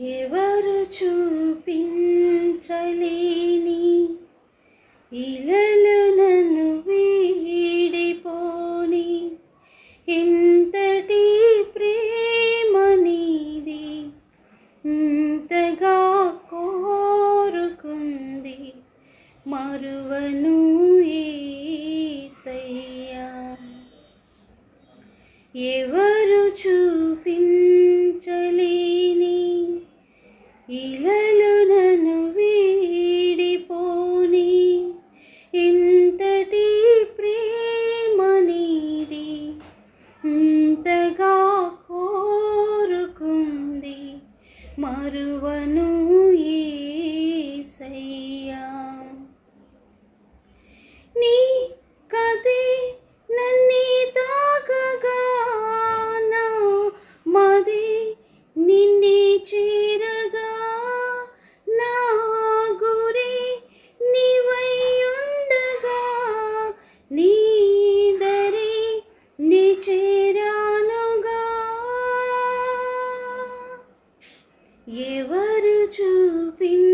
ఎవరు చూపించలేని ఇలలు నన్ను వీడిపోని. ఎంతటి ప్రేమ నీది ఇంతగా కోరుకుంది మరువను ఏసయ్యా. ఎవరు చూపించ ఇలలు నన్ను వీడిపోని. ఇంతటి ప్రేమ నీది ఇంతగా కోరుకుంది. మరువను ఏసయ్యా ఎవరు చూపిన్